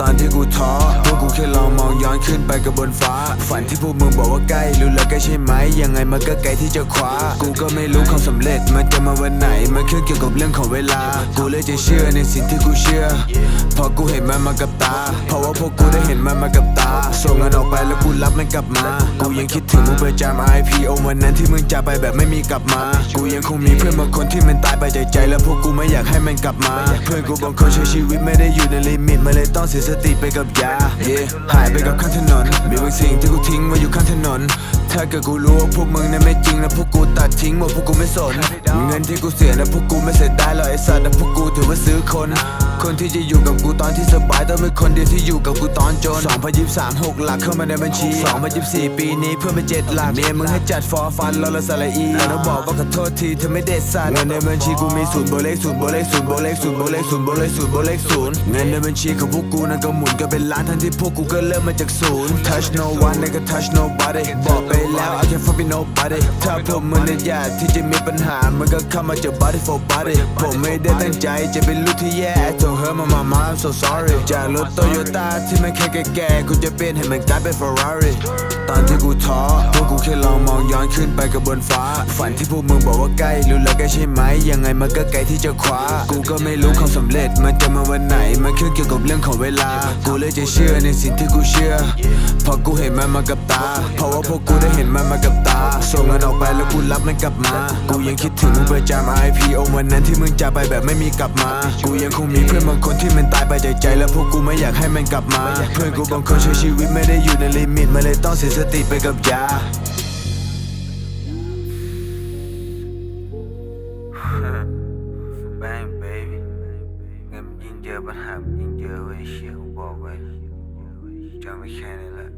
ตอนที่กูท้อพวกกูแค่ลองมองย้อนขึ้นไปกับบนฟ้า ฝันที่พวกมึงบอกว่าใกล้รู้แล้วใกล้ใช่ไหม ยังไงมันก็ไกลที่จะคว้า กูก็ไม่รู้ความสำเร็จมันจะมาวันไหน มันขึ้นเกี่ยวกับเรื่องของเวลา กูเลยจะเชื่อในสิ่งที่กูเชื่อเพราะกูเห็นมันมากับตา เพราะว่าพวกกูได้เห็นมันมากับตา ส่งเงินออกไปแล้วกูรับมันกลับมา กูยังคิดถึงมึงประจำ IPO วันนั้นที่มึงจากไปแบบไม่มีกลับมา กูยังคงมีเพื่อนบางคนที่มันตายไปจากใจ แล้วพวกกูไม่อยากให้มันกลับมา เพื่อนกูบางคนใช้ชีวิตไม่ได้อยู่ในลิมิตมันเลยต้องเสียสติไปกับยาหายไปกับข้างถนน มีบางสิ่งที่กูทิ้งไว้อยู่ข้างถนน ถ้าเกิดกูรู้ว่าพวกมึงนั้นไม่ จริงแล้วพวกกูตัดทิ้งหมดพวกกูไม่สน เงินที่กูเสียนะพวกกูไม่เสียดายหรอกไอ้สัตว์นะพวกกูถือว่าซื้อคน คนที่จะอยู่กับกูตอนที่สบายต้องเป็นคนเดียวที่อยู่กับกูตอนจน2023 6หลักเข้ามาในบัญชี2024 ปีนี้เพิ่มเป็น7หลักเมียมึงให้จัดฟอร์ฟันแล้วละสละอีแล้วต้องบอกว่าขอโทษทีเธอไม่เด็ดสัตว์เงินในบัญชีกูมีศูนย์โบเลขศูนย์โบเลขศูนย์โบเลขศูนย์โบเลขศูนย์โบเลขศูนย์โบเลขศูนย์เงินในบัญชีของพวกกูนั้นก็หมุนกันเป็นล้านทั้งที่พวกกูก็เริ่มมาจากศูนย์ touch no one แล้วก็ touch nobody บอกไปแล้ว I can't fuck with nobody ถ้าพวกมึงเนี่ยอยากที่จะมีปัญหา มันก็เข้ามาจาก body for body ผมไม่ได้ตั้งใจจะเป็นลูกที่แย่ Don't hurt my mama I'm so sorry จากรถโตโยต้าที่มันแค่แก่ๆกูจะเปลี่ยนให้มันกลายเป็น Ferrari ตอนที่กูท้อพวกกูแค่ลองมองย้อนขึ้นไปกับบนฟ้า ฝันที่พวกมึงบอกว่าใกล้รู้แล้วใกล้ใช่ไหมยังไงมันก็ไกลที่จะคว้า กูก็ไม่รู้ความสำเร็จมันจะมาวันไหนม กี่ยวกับเรื่องของเวลา กูเลยจะเชื่อในสิ่งที่กูเชื่อเพราะกูเห็นมันมากับตา เพราะว่าพวกกูได้เห็นมันมากับตา ส่งเงินออกไปแล้วกูรับมันกลับมา กูยังคิดถึงมึงประจำ IPO วันนั้นที่มึงจากไปแบบไม่มีกลับมา กูยังคงมีเพื่อนบางคนที่มันตายไปจากใจ แล้วพวกกูไม่อยากให้มันกลับมา เพื่อนกูบางคนใช้ชีวิตไม่ได้อยู่ในลิมิตมันเลยต้องเสียสติไปกับยา เยอะปัญหายิ่งเยอะเว้ยเชี่ยกูบอกเว้ยจำไม่แค่นี้แหละ